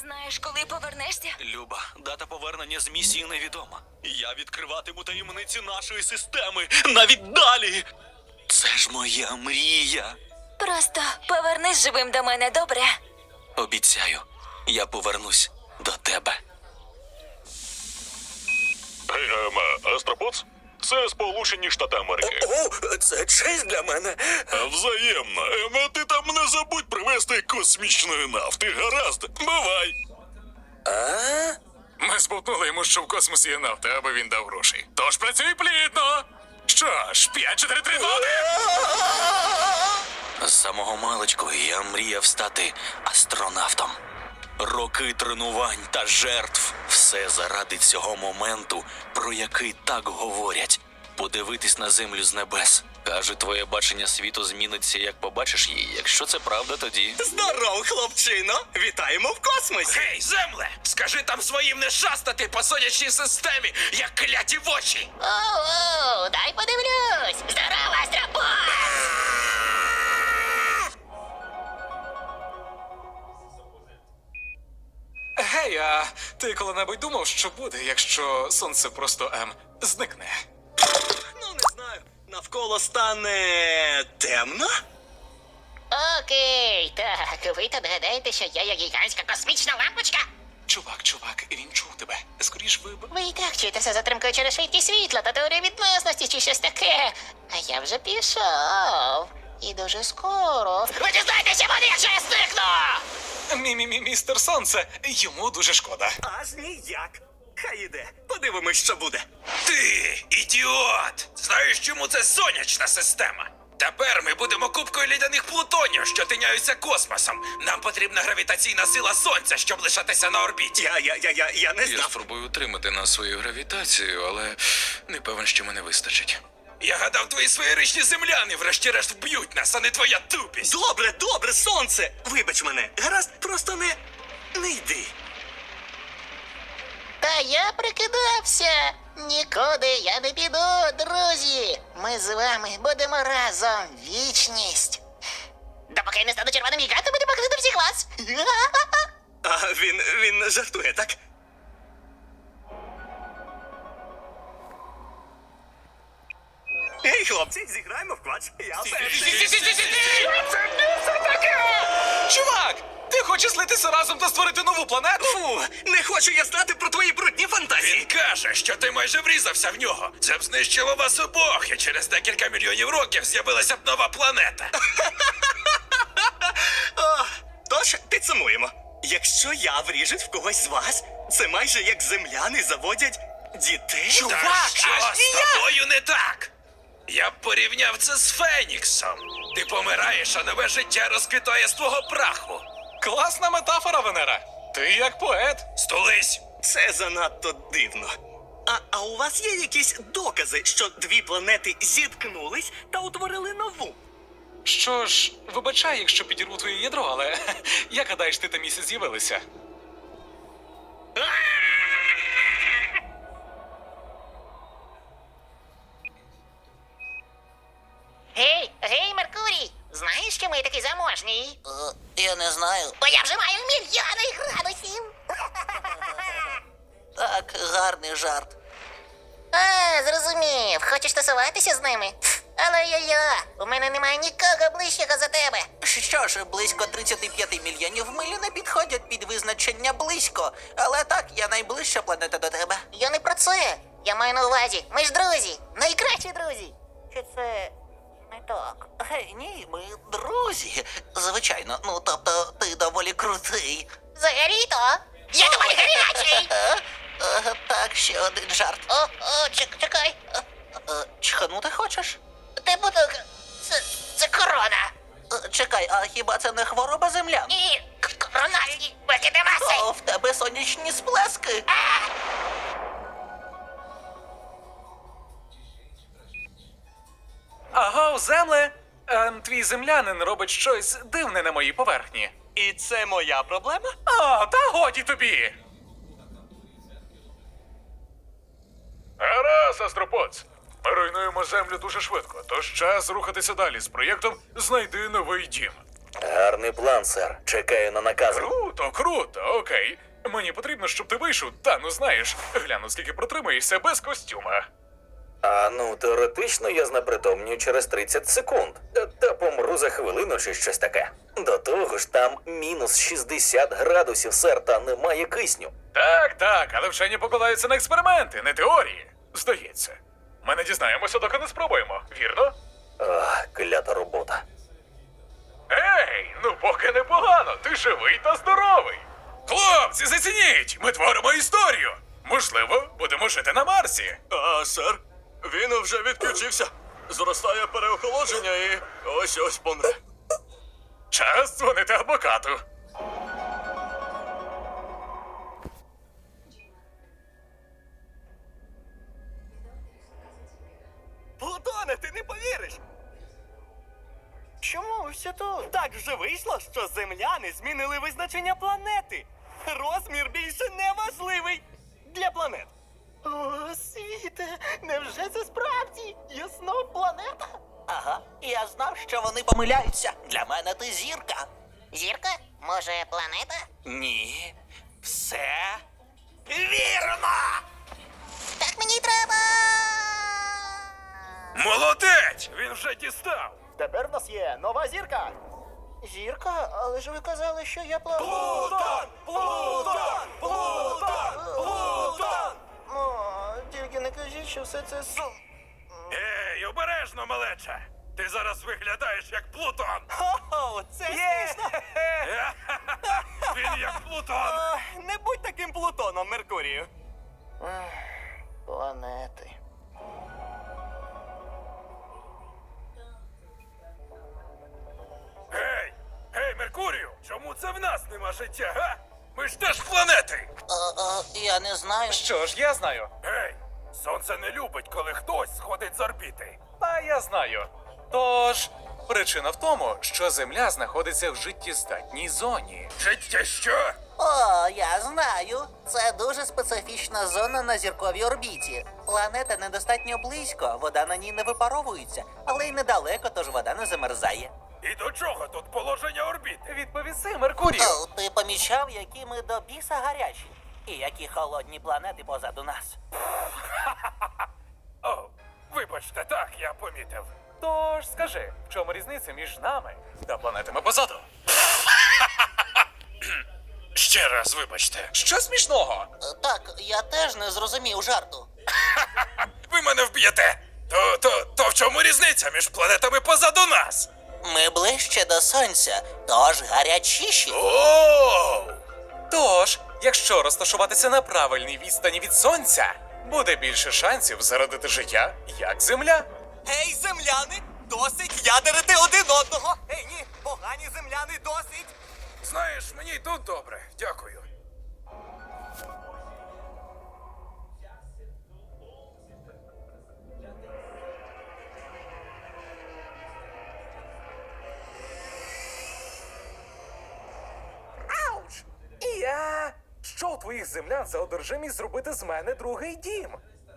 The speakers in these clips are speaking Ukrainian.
знаєш, коли повернешся? Люба, дата повернення з місії невідома. Я відкриватиму таємниці нашої системи навіть далі. Це ж моя мрія. Просто повернись живим до мене, добре? Обіцяю, я повернусь до тебе. Ем, Астропоц? Це Сполучені Штати Америки. О, це честь для мене. Взаємно. Ем, ти там не забудь привезти космічної нафти. Гаразд, бувай. А? Ми збутнули йому, що в космосі є нафта, аби він дав грошей. Тож працюй плідно. Що ж, 5 4 3 2 З самого маличку я мріяв стати астронавтом. Роки тренувань та жертв все заради цього моменту, про який так говорять. Подивитись на землю з небес. Каже, твоє бачення світу зміниться, як побачиш її. Якщо це правда, тоді. Здоров, хлопчино! Вітаємо в космосі! Гей, земле! Скажи там своїм не шастати по сонячній системі, як кляті в очі! О, дай подивлюсь. Здорово, Астропо! Гей, а ти коли-небудь думав, що буде, якщо сонце просто ем зникне? Ну, не знаю, навколо стане темно? Окей, так, ви то догадаєте, що я є гігантська космічна лампочка? Чувак, чувак, він чув тебе. Скоріш ви б. Ви і так чуєте за затримкою через швидкість світла та теорію відносності чи щось таке. А я вже пішов. І дуже скоро. Ви дізнаєтеся мене, якщо я зникну! Мі-мі-мі, містер Сонце, йому дуже шкода. Аж ніяк. Хай іде. Подивимось, що буде. Ти ідіот! Знаєш, чому це сонячна система? Тепер ми будемо кубкою лідяних плутонів, що тиняються космосом. Нам потрібна гравітаційна сила сонця, щоб лишатися на орбіті. Я, я, я, я, я не Я спробую утримати на свою гравітацію, але не певен, що мене вистачить. Я гадав, твої своєричні земляни врешті-решт вб'ють нас, а не твоя тупість. Добре, добре, сонце! Вибач мене. Гаразд, просто не. не йди. Та я прикидався. Нікуди я не піду, друзі. Ми з вами будемо разом вічність. Допоки не стану червоним гігантом, не покину всіх вас. А він. він жартує, так? Ей, хлопці, зіграємо в квач. Я перший. Чувак! Ти хочеш злитися разом та створити нову планету? Фу, не хочу я знати про твої брудні фантазії. Він каже, що ти майже врізався в нього. Це б знищило вас обох, і через декілька мільйонів років з'явилася б нова планета. О, тож підсумуємо. Якщо я вріжуть в когось з вас, це майже як земляни заводять дітей. Та що з тобою не так? Я б порівняв це з Феніксом. Ти помираєш, а нове життя розквітає з твого праху. Класна метафора, Венера. Ти як поет. Стулись! Це занадто дивно. А, а у вас є якісь докази, що дві планети зіткнулись та утворили нову? Що ж, вибачай, якщо підірву твоє ядро, але як гадаєш, ти та місяць з'явилися? Гей, Хочеш тусуватися з ними? Але я я. У мене немає нікого ближчого за тебе. Що ж, близько 35 мільйонів милі не підходять під визначення близько. Але так, я найближча планета до тебе. Я не про це. Я маю на увазі. Ми ж друзі. Найкращі друзі. Чи це не так? Гей, ні, ми друзі. Звичайно, ну тобто ти доволі крутий. Взагалі-то. Я доволі гарячий. Е, е, так, ще один жарт. О, о, чек, чекай. Е, Чханути хочеш? Ти буду. Це, це корона. Е, Чекай, а хіба це не хвороба землян? І к- корональні. О, в тебе сонячні сплески. Аго, земле! Ем, твій землянин робить щось дивне на моїй поверхні. І це моя проблема? О, та годі тобі! Гаразд, Астропоц. Ми руйнуємо землю дуже швидко, тож час рухатися далі з проєктом Знайди новий дім. Гарний план, сер. Чекаю на наказ. Круто, круто, окей. Мені потрібно, щоб ти вийшов, та ну знаєш, гляну, скільки протримаєшся без костюма. А ну, теоретично я знепритомнюю через 30 секунд. Та помру за хвилину чи щось таке. До того ж, там мінус 60 градусів, сер, та немає кисню. Так, так, але вчені покладаються на експерименти, не теорії. Здається. Ми не дізнаємося, доки не спробуємо, вірно? Ах, клята робота. Ей, ну поки непогано, ти живий та здоровий. Хлопці, зацініть! Ми творимо історію. Можливо, будемо жити на Марсі. А, сер, він вже відключився. Зростає переохолодження і ось ось помре. Час дзвонити адвокату. Плутоне, ти не повіриш. Чому все тут? Так вже вийшло, що земляни змінили визначення планети. Розмір більше не важливий для планет. О, світе, невже це справді? Я знов планета? Ага, я знав, що вони помиляються. Для мене ти зірка. Зірка? Може, планета? Ні, все вірно! Так мені й треба. Молодець! Він вже дістав! Тепер в нас є нова зірка. Зірка? Але ж ви казали, що я планета. Плутон! Плутон! Плутон! Плутон! О, тільки не кажіть, що все це сум. Ей, обережно, малеча! Ти зараз виглядаєш як Плутон! Хо-хо, це смішно. Він як Плутон! Не будь таким Плутоном, Меркурію. Планети. Життя, га? Ми ж теж планети! О, о, я не знаю. Що ж, я знаю. Гей! Сонце не любить, коли хтось сходить з орбіти. Та я знаю. Тож, причина в тому, що Земля знаходиться в життєздатній зоні. Життя що? О, я знаю. Це дуже специфічна зона на зірковій орбіті. Планета недостатньо близько, вода на ній не випаровується, але й недалеко, тож вода не замерзає. І до чого тут положення орбіти? Відповіси, Меркурію. О, ти помічав, які ми до біса гарячі, і які холодні планети позаду нас. О, вибачте, так, я помітив. Тож скажи, в чому різниця між нами та планетами позаду? Ще раз вибачте. Що смішного? Е, Так, я теж не зрозумів жарту. Ви мене вб'єте! То, то, то в чому різниця між планетами позаду нас? Ми ближче до сонця, тож гарячіші. О! Тож, якщо розташуватися на правильній відстані від сонця, буде більше шансів зародити життя, як Земля. Гей, земляни! Досить ядерити один одного! Ей, ні, погані земляни, досить! Знаєш, мені й тут добре, дякую. Землян за одержимість зробити з мене другий дім?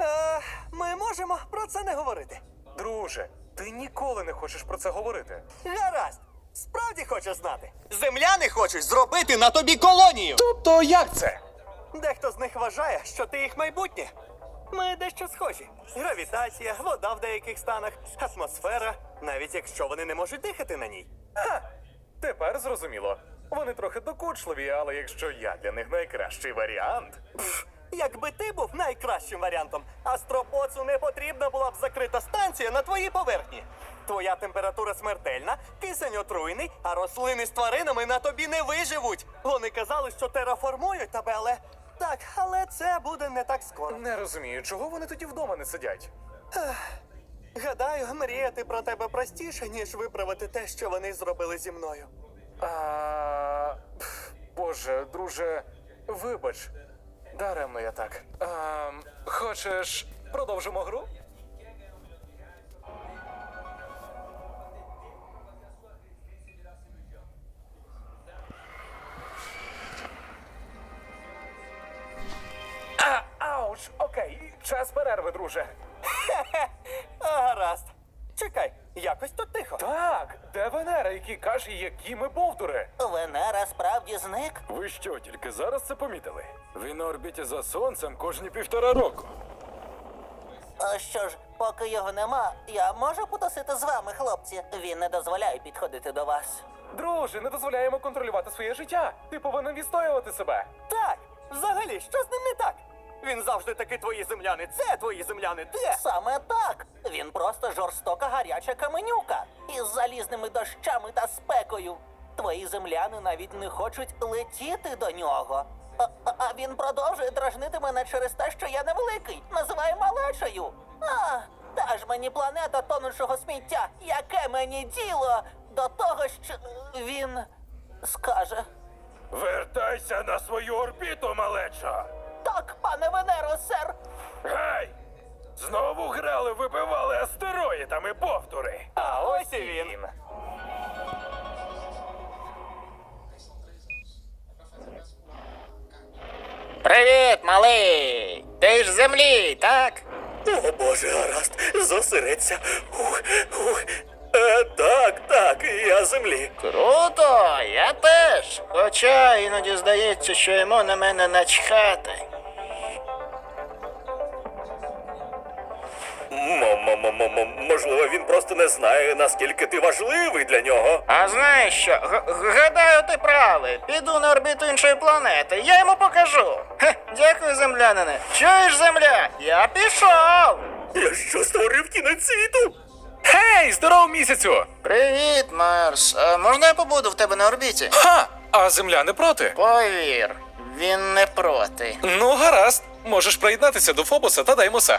Е, ми можемо про це не говорити. Друже, ти ніколи не хочеш про це говорити. Гаразд. Справді хочеш знати. Земляни хочуть зробити на тобі колонію. Тобто як це? Дехто з них вважає, що ти їх майбутнє. Ми дещо схожі. Гравітація, вода в деяких станах, атмосфера, навіть якщо вони не можуть дихати на ній. Ха! Тепер зрозуміло. Вони трохи докучливі, але якщо я для них найкращий варіант. Якби ти був найкращим варіантом, астропоцу не потрібна була б закрита станція на твоїй поверхні. Твоя температура смертельна, кисень отруйний, а рослини з тваринами на тобі не виживуть. Вони казали, що тераформують тебе, але так, але це буде не так скоро. Не розумію, чого вони тоді вдома не сидять. Гадаю, мріяти про тебе простіше, ніж виправити те, що вони зробили зі мною. А... Боже, друже, вибач. Даремно я так. А, хочеш, продовжимо гру? А, окей, час перерви, друже. А, гаразд. Чекай, якось тут тихо. Так, де Венера і якій каші, які ми бовдури. Венера справді зник? Ви що, тільки зараз це помітили? Він на орбіті за сонцем кожні півтора року. А що ж, поки його нема, я можу потусити з вами, хлопці. Він не дозволяє підходити до вас. Друже, не дозволяємо контролювати своє життя. Ти повинен відстоювати себе. Так, взагалі, що з ним не так? Він завжди таки твої земляни. Це твої земляни. Де? Саме так. Він просто жорстока гаряча каменюка із залізними дощами та спекою. Твої земляни навіть не хочуть летіти до нього. А, а- а він продовжує дражнити мене через те, що я невеликий, називає малечею. А, та ж мені планета тонучого сміття. Яке мені діло до того, що він скаже. Вертайся на свою орбіту, малеча! Так, пане Венеро, сер. Гей! Знову грали, вибивали астероїдами повтори. А ось і він. Привіт, малий! Ти ж з землі, так? О боже, гаразд, зосередься. Ух, ух. Е, так, так, я землі. Круто, я теж. Хоча іноді здається, що йому на мене начхати. Можливо, він просто не знає, наскільки ти важливий для нього. А знаєш що? Г- гадаю, ти правий. Піду на орбіту іншої планети. Я йому покажу. Хе, дякую, землянине. Чуєш, земля? Я пішов. Я що створив кінець світу? Гей, здоров місяцю! Привіт, Марс. А можна я побуду в тебе на орбіті? Ха! А земля не проти? Повір, він не проти. Ну, гаразд. Можеш приєднатися до Фобоса та Деймоса.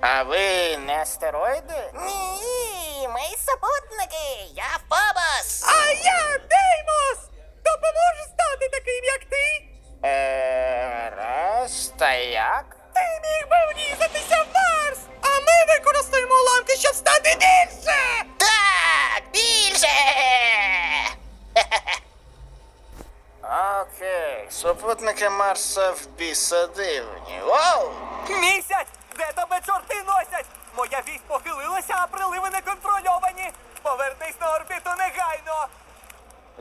А ви не астероїди? Ні, ми супутники. Я Фобос. А я Деймос! Допоможеш стати таким, як ти? Е, раз, та як? Ти міг би врізатися в Марс, а ми використаємо уламки, щоб стати більше! Так, більше. Окей, супутники Марса в біса дивні. Вау! Місяць! Де тебе чорти носять? Моя вісь похилилася, а приливи неконтрольовані. Повернись на орбіту негайно.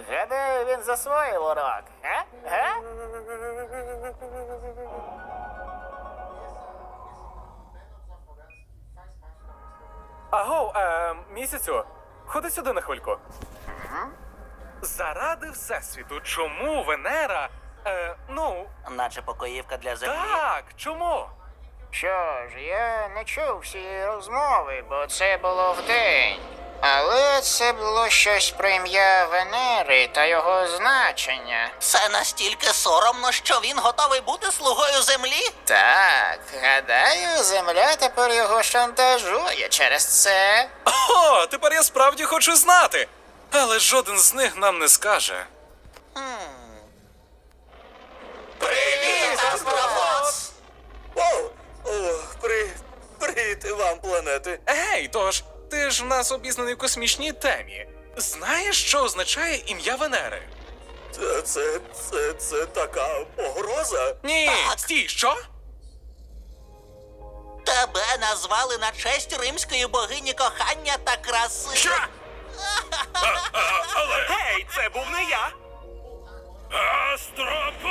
Гадаю, він засвоїв урок, га? Га? Аго, е, місяцю, ходи сюди на хвильку. Заради Всесвіту, чому Венера? Е, ну, Наче покоївка для землі. так, чому? Що ж, я не чув всієї розмови, бо це було вдень. Але це було щось про ім'я Венери та його значення. Це настільки соромно, що він готовий бути слугою землі. Так, гадаю, земля тепер його шантажує через це. О, тепер я справді хочу знати. Але жоден з них нам не скаже. О, о, при, привіт вам, планети. Гей, тож, ти ж в нас обізнаний в космічній темі. Знаєш, що означає ім'я Венери? Це, це, це, це така погроза. Ні, стій, що? Тебе назвали на честь римської богині кохання та краси. Що? Гей, це був не я. Астропо!